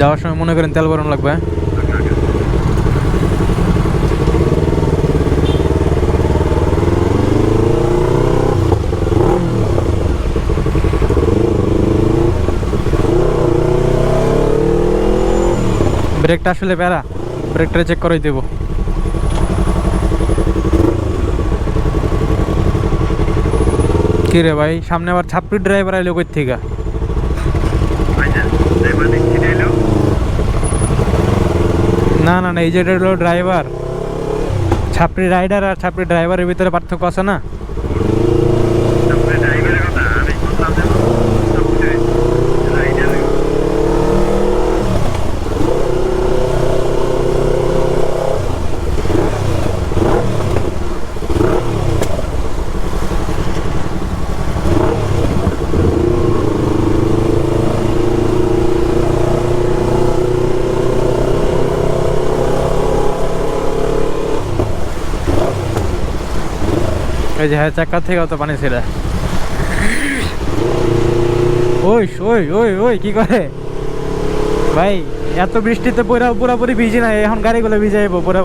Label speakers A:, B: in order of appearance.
A: যাওয়ার সময় মনে করেন তেল ভরানো লাগবে? ব্রেকটা আসলে প্যারা, ব্রেকটা চেক করাই দেবো কি রে ভাই, সামনে আবার ছাপ্পি ড্রাইভার আইলো কই থেকে না না না, এই যে হলো ড্রাইভার ছাপড়ি রাইডার আর ছাপড়ি ড্রাইভারের ভিতরে পার্থক্য আছে না? এই যে হ্যাঁ চাক্কা থেকে অত পানি ছিল ওই ওই ওই ওই, কি করে? ভাই, এত বৃষ্টিতে পুরা পুরাপুরি ভিজি না এখন গাড়িগুলো ভিজে যাব পুরা